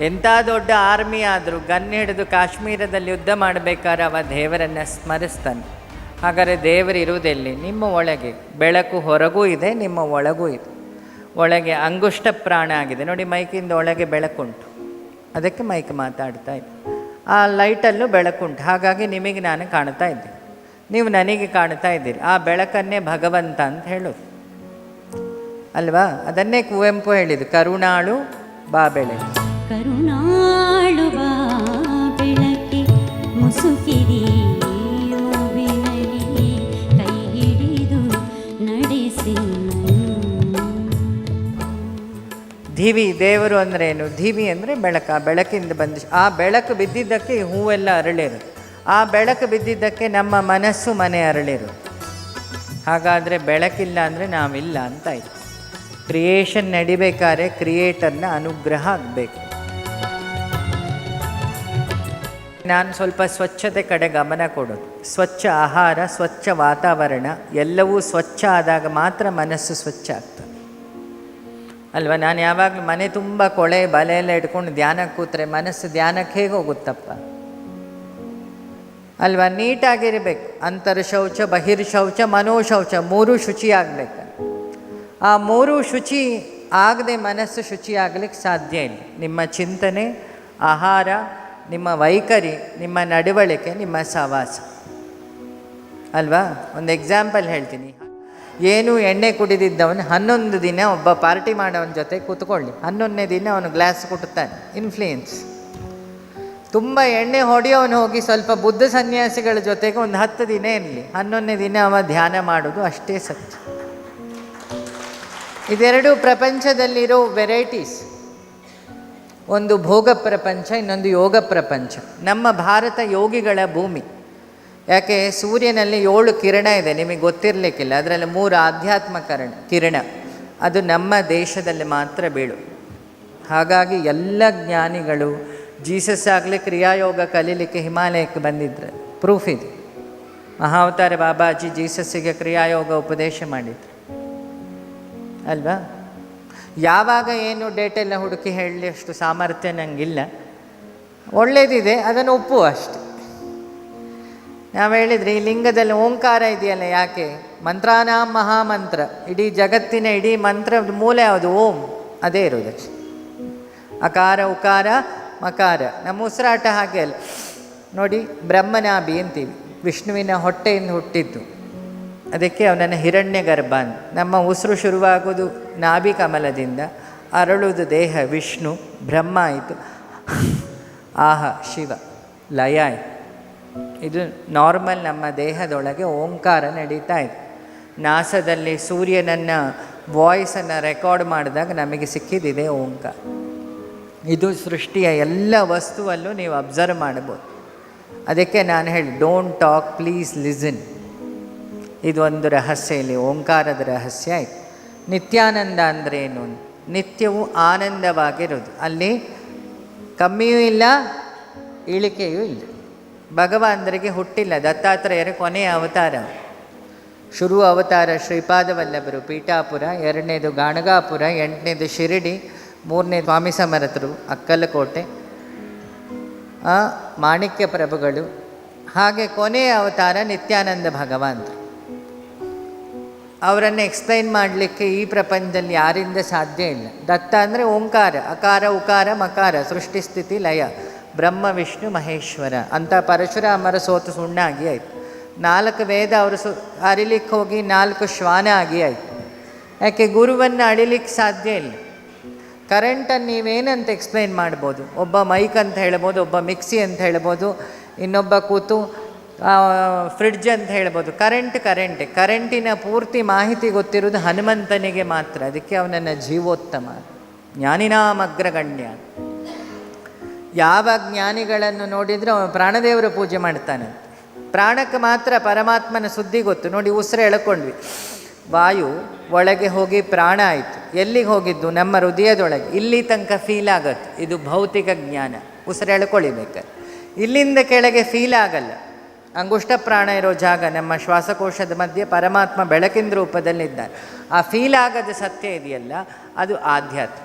ಎಂಥ ದೊಡ್ಡ ಆರ್ಮಿ ಆದರೂ ಗನ್ ಹಿಡಿದು ಕಾಶ್ಮೀರದಲ್ಲಿ ಯುದ್ಧ ಮಾಡಬೇಕಾದ್ರೆ ಅವ ದೇವರನ್ನು ಸ್ಮರಿಸ್ತಾನೆ. ಹಾಗಾದರೆ ದೇವರು ಇರುವುದೆಲ್ಲಿ? ನಿಮ್ಮ ಒಳಗೆ. ಬೆಳಕು ಹೊರಗೂ ಇದೆ, ನಿಮ್ಮ ಒಳಗೂ ಇದೆ. ಒಳಗೆ ಅಂಗುಷ್ಟ ಪ್ರಾಣ ಆಗಿದೆ. ನೋಡಿ, ಮೈಕಿಂದ ಒಳಗೆ ಬೆಳಕುಂಟು. ಅದಕ್ಕೆ ಮೈಕ್ ಮಾತಾಡ್ತಾ ಇದ್ದೆ. ಆ ಲೈಟಲ್ಲೂ ಬೆಳಕುಂಟು. ಹಾಗಾಗಿ ನಿಮಗೆ ನಾನು ಕಾಣ್ತಾ ಇದ್ದೆ. ನೀವು ನನಗೆ ಕಾಣ್ತಾ ಇದ್ದೀರಿ. ಆ ಬೆಳಕನ್ನೇ ಭಗವಂತ ಅಂತ ಹೇಳೋದು. ಅಲ್ವಾ? ಅದನ್ನೇ ಕುವೆಂಪು ಹೇಳಿದ್ದು. ಕರುಣಾಳು ಬಾಬೆಳೆ. ನಡೆಸಿ ಧಿವಿ ದೇವರು ಅಂದರೆ ಏನು? ಧಿವಿ ಅಂದರೆ ಬೆಳಕು. ಆ ಬೆಳಕಿಂದ ಬಂದ ಆ ಬೆಳಕು ಬಿದ್ದಿದ್ದಕ್ಕೆ ಹೂವೆಲ್ಲ ಅರಳಿರು. ಆ ಬೆಳಕು ಬಿದ್ದಿದ್ದಕ್ಕೆ ನಮ್ಮ ಮನಸ್ಸು ಮನೆ ಅರಳಿರು. ಹಾಗಾದರೆ ಬೆಳಕಿಲ್ಲ ಅಂದರೆ ನಾವಿಲ್ಲ ಅಂತ ಆಯ್ತು. ಕ್ರಿಯೇಷನ್ ನಡಿಬೇಕಾದ್ರೆ ಕ್ರಿಯೇಟರ್ನ ಅನುಗ್ರಹ ಆಗಬೇಕು. ನಾನು ಸ್ವಲ್ಪ ಸ್ವಚ್ಛತೆ ಕಡೆ ಗಮನ ಕೊಡೋದು. ಸ್ವಚ್ಛ ಆಹಾರ, ಸ್ವಚ್ಛ ವಾತಾವರಣ, ಎಲ್ಲವೂ ಸ್ವಚ್ಛ ಆದಾಗ ಮಾತ್ರ ಮನಸ್ಸು ಸ್ವಚ್ಛ ಆಗ್ತದೆ. ಅಲ್ವಾ? ನಾನು ಯಾವಾಗಲೂ ಮನೆ ತುಂಬ ಕೊಳೆ ಬಲೆ ಎಲ್ಲ ಇಟ್ಕೊಂಡು ಧ್ಯಾನಕ್ಕೆ ಕೂತ್ರೆ ಮನಸ್ಸು ಧ್ಯಾನಕ್ಕೆ ಹೇಗೆ ಹೋಗುತ್ತಪ್ಪ? ಅಲ್ವಾ? ನೀಟಾಗಿರಬೇಕು. ಅಂತರ್ ಶೌಚ ಬಹಿರ್ ಶೌಚ ಮನೋಶೌಚ ಮೂರು ಶುಚಿ ಆಗಬೇಕು. ಆ ಮೂರು ಶುಚಿ ಆಗದೆ ಮನಸ್ಸು ಶುಚಿ ಆಗಲಿಕ್ಕೆ ಸಾಧ್ಯ ಇಲ್ಲ. ನಿಮ್ಮ ಚಿಂತನೆ, ಆಹಾರ ನಿಮ್ಮ ವೈಖರಿ, ನಿಮ್ಮ ನಡವಳಿಕೆ, ನಿಮ್ಮ ಸಹವಾಸ. ಅಲ್ವಾ? ಒಂದು ಎಕ್ಸಾಂಪಲ್ ಹೇಳ್ತೀನಿ. ಏನು ಎಣ್ಣೆ ಕುಡಿದಿದ್ದವನು ಹನ್ನೊಂದು ದಿನ ಒಬ್ಬ ಪಾರ್ಟಿ ಮಾಡೋವನ ಜೊತೆ ಕೂತ್ಕೊಳ್ಳಿ. ಹನ್ನೊಂದನೇ ದಿನ ಅವನು ಗ್ಲಾಸ್ ಕುಟ್ಟುತ್ತಾನೆ. ಇನ್ಫ್ಲೂಯೆನ್ಸ್ ತುಂಬ ಎಣ್ಣೆ ಹೊಡೆಯೋನು ಹೋಗಿ ಸ್ವಲ್ಪ ಬುದ್ಧ ಸನ್ಯಾಸಿಗಳ ಜೊತೆಗೆ ಒಂದು ಹತ್ತು ದಿನ ಇರಲಿ. ಹನ್ನೊಂದನೇ ದಿನ ಅವ ಧ್ಯಾನ ಮಾಡೋದು ಅಷ್ಟೇ ಸತ್ಯ. ಇದೆರಡು ಪ್ರಪಂಚದಲ್ಲಿರೋ ವೆರೈಟೀಸ್ ಒಂದು ಭೋಗ ಪ್ರಪಂಚ, ಇನ್ನೊಂದು ಯೋಗ ಪ್ರಪಂಚ. ನಮ್ಮ ಭಾರತ ಯೋಗಿಗಳ ಭೂಮಿ. ಯಾಕೆ, ಸೂರ್ಯನಲ್ಲಿ ಏಳು ಕಿರಣ ಇದೆ, ನಿಮಗೆ ಗೊತ್ತಿರಲಿಕ್ಕಿಲ್ಲ. ಅದರಲ್ಲಿ ಮೂರು ಆಧ್ಯಾತ್ಮ ಕರಣ, ಕಿರಣ. ಅದು ನಮ್ಮ ದೇಶದಲ್ಲಿ ಮಾತ್ರ ಬೀಳು. ಹಾಗಾಗಿ ಎಲ್ಲ ಜ್ಞಾನಿಗಳು ಜೀಸಸ್ ಆಗಲಿ, ಕ್ರಿಯಾಯೋಗ ಕಲೀಲಿಕ್ಕೆ ಹಿಮಾಲಯಕ್ಕೆ ಬಂದಿದ್ರು. ಪ್ರೂಫ್ ಇದೆ. ಮಹಾವತಾರ ಬಾಬಾಜಿ ಜೀಸಸ್ಸಿಗೆ ಕ್ರಿಯಾಯೋಗ ಉಪದೇಶ ಮಾಡಿದ್ರು. ಅಲ್ವಾ? ಯಾವಾಗ ಏನು ಡೇಟೆಲ್ಲ ಹುಡುಕಿ ಹೇಳಲಿ ಅಷ್ಟು ಸಾಮರ್ಥ್ಯ ನನಗಿಲ್ಲ ಒಳ್ಳೇದಿದೆ, ಅದನ್ನು ಉಪ್ಪು ಅಷ್ಟೆ. ನಾವು ಹೇಳಿದರೆ ಈ ಲಿಂಗದಲ್ಲಿ ಓಂಕಾರ ಇದೆಯಲ್ಲ ಯಾಕೆ? ಮಂತ್ರಾನಾಂ ಮಹಾಮಂತ್ರ. ಇಡೀ ಜಗತ್ತಿನ ಇಡೀ ಮಂತ್ರ ಮೂಲ ಯಾವುದು? ಓಂ. ಅದೇ ಇರೋದು ಅಕಾರ, ಉಕಾರ, ಮಕಾರ. ನಮ್ಮ ಉಸಿರಾಟ ಹಾಗೆ ಅಲ್ಲ. ನೋಡಿ, ಬ್ರಹ್ಮನಾಭಿ ಅಂತೀವಿ. ವಿಷ್ಣುವಿನ ಹೊಟ್ಟೆಯಿಂದ ಹುಟ್ಟಿದ್ದು. ಅದಕ್ಕೆ ಅವನನ್ನು ಹಿರಣ್ಯ ಗರ್ಭ ಅಂತ ನಮ್ಮ ಉಸಿರು ಶುರುವಾಗೋದು ನಾಭಿ ಕಮಲದಿಂದ, ಅರಳುವುದು ದೇಹ, ವಿಷ್ಣು, ಬ್ರಹ್ಮ ಆಯಿತು. ಆಹ, ಶಿವ, ಲಯ ಇದು ನಾರ್ಮಲ್ ನಮ್ಮ ದೇಹದೊಳಗೆ ಓಂಕಾರ ನಡೀತಾ ಇದೆ. ನಾಸದಲ್ಲಿ ಸೂರ್ಯನನ್ನು ವಾಯ್ಸನ್ನು ರೆಕಾರ್ಡ್ ಮಾಡಿದಾಗ ನಮಗೆ ಸಿಕ್ಕಿದಿದೆ ಓಂಕಾರ. ಇದು ಸೃಷ್ಟಿಯ ಎಲ್ಲ ವಸ್ತುವಲ್ಲೂ ನೀವು ಅಬ್ಸರ್ವ್ ಮಾಡ್ಬೋದು. ಅದಕ್ಕೆ ನಾನು ಹೇಳಿ ಡೋಂಟ್ ಟಾಕ್ ಪ್ಲೀಸ್ ಲಿಸನ್ ಇದು ಒಂದು ರಹಸ್ಯ ಇಲ್ಲಿ, ಓಂಕಾರದ ರಹಸ್ಯ ಆಯಿತು ನಿತ್ಯಾನಂದ ಅಂದರೆ ಏನು? ನಿತ್ಯವೂ ಆನಂದವಾಗಿರೋದು ಅಲ್ಲಿ ಕಮ್ಮಿಯೂ ಇಲ್ಲ, ಇಳಿಕೆಯೂ ಇಲ್ಲ. ಭಗವಂತರಿಗೆ ಹುಟ್ಟಿಲ್ಲ, ದತ್ತಾತ್ರೇಯರ ಕೊನೆಯ ಅವತಾರ ಶುರು ಅವತಾರ ಶ್ರೀಪಾದವಲ್ಲಭರು, ಪೀಠಾಪುರ, ಎರಡನೇದು ಗಾಣಗಾಪುರ, ಎಂಟನೇದು ಶಿರಡಿ ಮೂರನೇ ಸ್ವಾಮಿ ಸಮರ್ಥರು, ಅಕ್ಕಲಕೋಟೆ ಮಾಣಿಕ್ಯ ಪ್ರಭುಗಳು. ಹಾಗೆ ಕೊನೆಯ ಅವತಾರ ನಿತ್ಯಾನಂದ ಭಗವಂತರು ಅವರನ್ನು ಎಕ್ಸ್ಪ್ಲೈನ್ ಮಾಡಲಿಕ್ಕೆ ಈ ಪ್ರಪಂಚದಲ್ಲಿ ಯಾರಿಂದ ಸಾಧ್ಯ ಇಲ್ಲ. ದತ್ತ ಅಂದರೆ ಓಂಕಾರ, ಅಕಾರ, ಉಕಾರ, ಮಕಾರ, ಸೃಷ್ಟಿ, ಸ್ಥಿತಿ, ಲಯ, ಬ್ರಹ್ಮ, ವಿಷ್ಣು, ಮಹೇಶ್ವರ. ಅಂತ ಪರಶುರಾಮರ ಸೋತು ಸುಣ್ಣಾಗಿ ಆಯಿತು. ನಾಲ್ಕು ವೇದ ಅವರು ಸು, ಅರಿಲಿಕ್ಕೆ ಹೋಗಿ ನಾಲ್ಕು ಶ್ವಾನ ಆಗಿ ಆಯಿತು. ಯಾಕೆ ಗುರುವನ್ನು ಅಳಿಲಿಕ್ಕೆ ಸಾಧ್ಯ ಇಲ್ಲ. ಕರೆಂಟನ್ನು ನೀವೇನಂತ ಎಕ್ಸ್ಪ್ಲೈನ್ ಮಾಡ್ಬೋದು? ಒಬ್ಬ ಮೈಕ್ ಅಂತ ಹೇಳ್ಬೋದು, ಒಬ್ಬ ಮಿಕ್ಸಿ ಅಂತ ಹೇಳ್ಬೋದು, ಇನ್ನೊಬ್ಬ ಕೂತು ಫ್ರಿಡ್ಜ್ ಅಂತ ಹೇಳ್ಬೋದು. ಕರೆಂಟ್ ಕರೆಂಟೆ ಕರೆಂಟಿನ ಪೂರ್ತಿ ಮಾಹಿತಿ ಗೊತ್ತಿರೋದು ಹನುಮಂತನಿಗೆ ಮಾತ್ರ. ಅದಕ್ಕೆ ಅವನನ್ನು ಜೀವೋತ್ತಮ. ಜ್ಞಾನಿನಾಮಗ್ರಗಣ್ಯ. ಯಾವ ಜ್ಞಾನಿಗಳನ್ನು ನೋಡಿದರೂ ಅವನು ಪ್ರಾಣದೇವರ ಪೂಜೆ ಮಾಡ್ತಾನೆ. ಪ್ರಾಣಕ್ಕೆ ಮಾತ್ರ ಪರಮಾತ್ಮನ ಸುದ್ದಿ ಗೊತ್ತು. ನೋಡಿ, ಉಸಿರು ಎಳ್ಕೊಂಡ್ವಿ. ವಾಯು ಒಳಗೆ ಹೋಗಿ ಪ್ರಾಣ ಆಯಿತು. ಎಲ್ಲಿಗೆ ಹೋಗಿದ್ದು? ನಮ್ಮ ಹೃದಯದೊಳಗೆ. ಇಲ್ಲಿ ತನಕ ಫೀಲ್ ಆಗತ್ತೆ ಇದು ಭೌತಿಕ ಜ್ಞಾನ. ಉಸಿರು ಎಳ್ಕೊಳ್ಳಿಬೇಕು ಇಲ್ಲಿಂದ ಕೆಳಗೆ ಫೀಲ್ ಆಗಲ್ಲ. ಅಂಗುಷ್ಟ ಪ್ರಾಣ ಇರೋ ಜಾಗ ನಮ್ಮ ಶ್ವಾಸಕೋಶದ ಮಧ್ಯೆ ಪರಮಾತ್ಮ ಬೆಳಕಿನ ರೂಪದಲ್ಲಿದ್ದಾರೆ. ಆ ಫೀಲ್ ಆಗದ ಸತ್ಯ ಇದೆಯಲ್ಲ, ಅದು ಆಧ್ಯಾತ್ಮ.